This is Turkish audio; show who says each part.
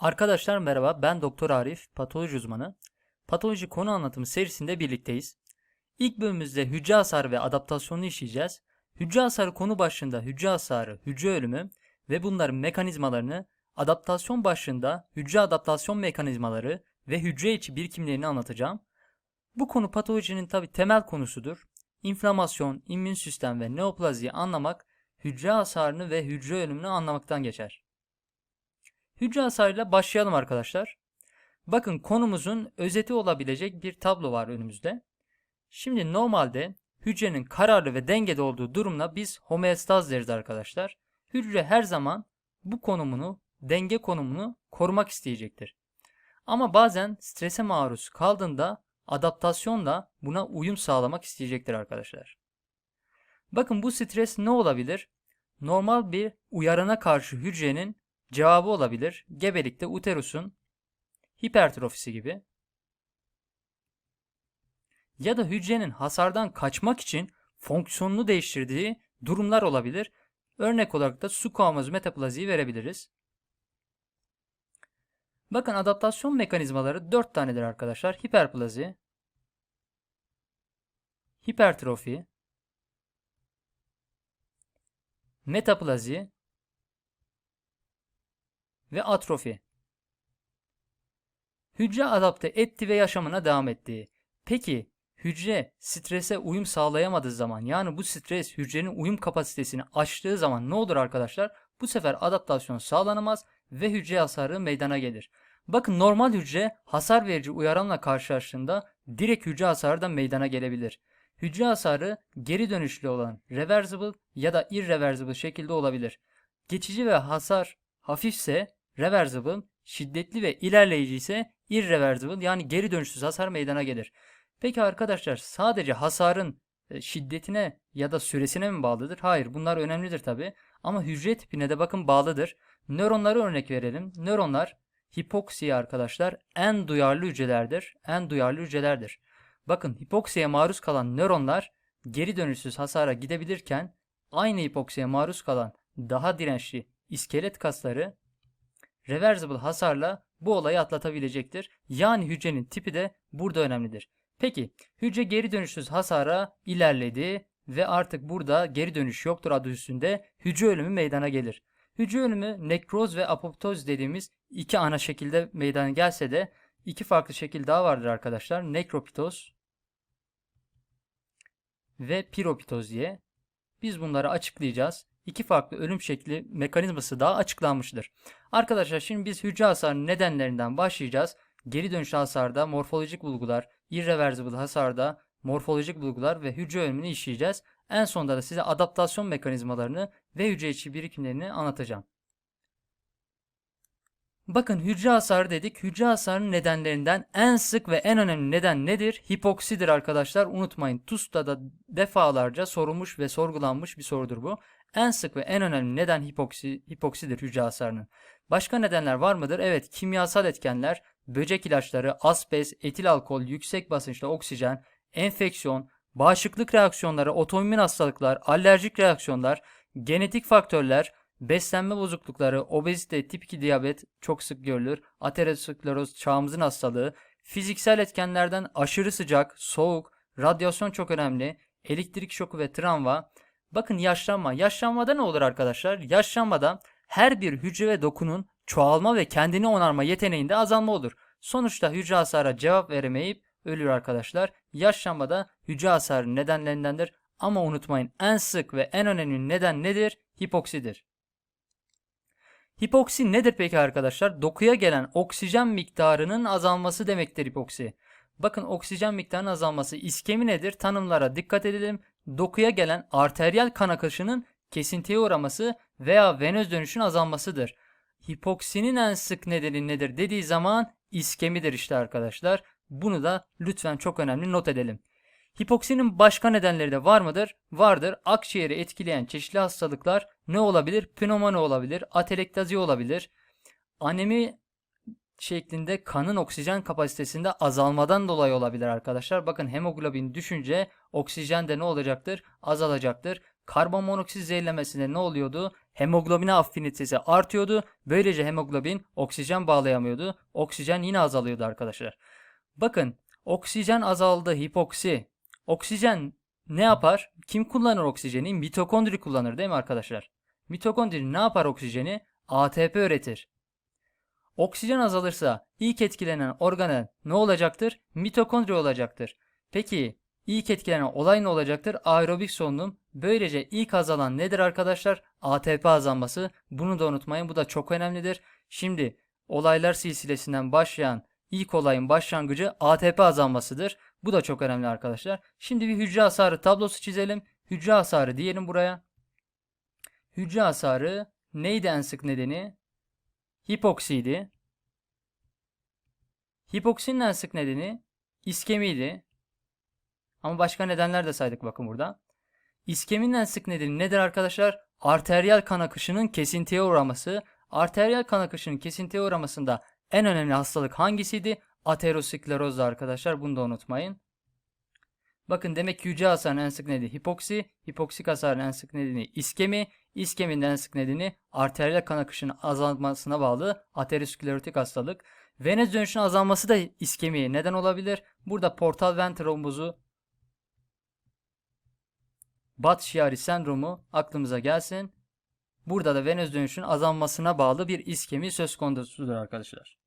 Speaker 1: Arkadaşlar merhaba, ben Doktor Arif, patoloji uzmanı. Patoloji konu anlatımı serisinde birlikteyiz. İlk bölümümüzde hücre hasarı ve adaptasyonunu işleyeceğiz. Hücre hasarı konu başlığında hücre hasarı, hücre ölümü ve bunların mekanizmalarını, adaptasyon başlığında hücre adaptasyon mekanizmaları ve hücre içi birikimlerini anlatacağım. Bu konu patolojinin tabi temel konusudur. İnflamasyon, immün sistem ve neoplaziyi anlamak, hücre hasarını ve hücre ölümünü anlamaktan geçer. Hücre hasarıyla başlayalım arkadaşlar. Bakın konumuzun özeti olabilecek bir tablo var önümüzde. Şimdi normalde hücrenin kararlı ve dengede olduğu durumda biz homeostaz deriz arkadaşlar. Hücre her zaman bu konumunu, denge konumunu korumak isteyecektir. Ama bazen strese maruz kaldığında adaptasyonla buna uyum sağlamak isteyecektir arkadaşlar. Bakın bu stres ne olabilir? Normal bir uyarana karşı hücrenin cevabı olabilir. Gebelikte uterusun hipertrofisi gibi. Ya da hücrenin hasardan kaçmak için fonksiyonunu değiştirdiği durumlar olabilir. Örnek olarak da su kavanozu metaplaziyi verebiliriz. Bakın adaptasyon mekanizmaları 4 tanedir arkadaşlar. Hiperplazi, hipertrofi, metaplazi ve atrofi. Hücre adapte etti ve yaşamına devam etti. Peki hücre strese uyum sağlayamadığı zaman yani bu stres hücrenin uyum kapasitesini aştığı zaman ne olur arkadaşlar? Bu sefer adaptasyon sağlanamaz ve hücre hasarı meydana gelir. Bakın normal hücre hasar verici uyaranla karşılaştığında direkt hücre hasarı da meydana gelebilir. Hücre hasarı geri dönüşlü olan reversible ya da irreversible şekilde olabilir. Geçici ve hasar hafifse reversible, şiddetli ve ilerleyici ise irreversible yani geri dönüşsüz hasar meydana gelir. Peki arkadaşlar sadece hasarın e, şiddetine ya da süresine mi bağlıdır? Hayır bunlar önemlidir tabi ama hücre tipine de bakın bağlıdır. Nöronları örnek verelim. Nöronlar hipoksiye arkadaşlar en duyarlı hücrelerdir. En duyarlı hücrelerdir. Bakın hipoksiye maruz kalan nöronlar geri dönüşsüz hasara gidebilirken aynı hipoksiye maruz kalan daha dirençli iskelet kasları reversible hasarla bu olayı atlatabilecektir. Yani hücrenin tipi de burada önemlidir. Peki hücre geri dönüşsüz hasara ilerledi ve artık burada geri dönüş yoktur adı üstünde hücre ölümü meydana gelir. Hücre ölümü nekroz ve apoptoz dediğimiz iki ana şekilde meydana gelse de iki farklı şekil daha vardır arkadaşlar. Nekropitoz ve piropitoz diye. Biz bunları açıklayacağız. İki farklı ölüm şekli mekanizması daha açıklanmıştır. Arkadaşlar şimdi biz hücre hasarının nedenlerinden başlayacağız. Geri dönüş hasarda morfolojik bulgular, irreversible hasarda morfolojik bulgular ve hücre ölümünü işleyeceğiz. En sonunda da size adaptasyon mekanizmalarını ve hücre içi birikimlerini anlatacağım. Bakın hücre hasarı dedik. Hücre hasarının nedenlerinden en sık ve en önemli neden nedir? Hipoksidir arkadaşlar. Unutmayın TUS'ta da defalarca sorulmuş ve sorgulanmış bir sorudur bu. En sık ve en önemli neden hipoksi, hipoksidir hücre hasarının. Başka nedenler var mıdır? Evet kimyasal etkenler, böcek ilaçları, asbest, etil alkol, yüksek basınçta oksijen, enfeksiyon, bağışıklık reaksiyonları, otoimmün hastalıklar, alerjik reaksiyonlar, genetik faktörler, beslenme bozuklukları, obezite, tip 2 diyabet çok sık görülür, ateroskleroz çağımızın hastalığı, fiziksel etkenlerden aşırı sıcak, soğuk, radyasyon çok önemli, elektrik şoku ve travma. Bakın yaşlanma. Yaşlanmada ne olur arkadaşlar? Yaşlanmada her bir hücre ve dokunun çoğalma ve kendini onarma yeteneğinde azalma olur. Sonuçta hücre hasara cevap veremeyip ölür arkadaşlar. Yaşlanmada hücre hasarı nedenlerindendir. Ama unutmayın en sık ve en önemli neden nedir? Hipoksidir. Hipoksi nedir peki arkadaşlar? Dokuya gelen oksijen miktarının azalması demektir hipoksi. Bakın oksijen miktarının azalması iskemi nedir? Tanımlara dikkat edelim. Dokuya gelen arteriyel kan akışının kesintiye uğraması veya venöz dönüşün azalmasıdır. Hipoksinin en sık nedeni nedir dediği zaman iskemidir işte arkadaşlar. Bunu da lütfen çok önemli not edelim. Hipoksinin başka nedenleri de var mıdır? Vardır. Akciğeri etkileyen çeşitli hastalıklar ne olabilir? Pnömoni olabilir, atelektazi olabilir. Anemi şeklinde kanın oksijen kapasitesinde azalmadan dolayı olabilir arkadaşlar. Bakın hemoglobin düşünce oksijen de ne olacaktır? Azalacaktır. Karbon monoksit zehirlemesinde ne oluyordu? hemoglobine afinitesi artıyordu. Böylece hemoglobin oksijen bağlayamıyordu. Oksijen yine azalıyordu arkadaşlar. Bakın oksijen azaldı hipoksi. Oksijen ne yapar? Kim kullanır oksijeni? Mitokondri kullanır değil mi arkadaşlar? Mitokondri ne yapar oksijeni? ATP üretir. Oksijen azalırsa ilk etkilenen organel ne olacaktır? Mitokondri olacaktır. Peki ilk etkilenen olay ne olacaktır? Aerobik solunum. Böylece ilk azalan nedir arkadaşlar? ATP azalması. Bunu da unutmayın. Bu da çok önemlidir. Şimdi olaylar silsilesinden başlayan ilk olayın başlangıcı ATP azalmasıdır. Bu da çok önemli arkadaşlar. Şimdi bir hücre hasarı tablosu çizelim. Hücre hasarı diyelim buraya. Hücre hasarı neydi en sık nedeni? Hipoksiydi. Hipoksinin en sık nedeni iskemiydi. Ama başka nedenler de saydık bakın burada. İskeminin en sık nedeni nedir arkadaşlar? Arteriyel kan akışının kesintiye uğraması. Arteriyel kan akışının kesintiye uğramasında en önemli hastalık hangisiydi? Aterosklerozdu arkadaşlar. Bunu da unutmayın. Bakın demek ki hücre hasarının en sık nedeni hipoksi, hipoksik hasarın en sık nedeni iskemi, iskeminin en sık nedeni arteriyel kan akışının azalmasına bağlı aterosklerotik hastalık. Venöz dönüşünün azalması da iskemiye neden olabilir. Burada portal ven trombozu, Bat Chiari sendromu aklımıza gelsin. Burada da venöz dönüşünün azalmasına bağlı bir iskemi söz konusudur arkadaşlar.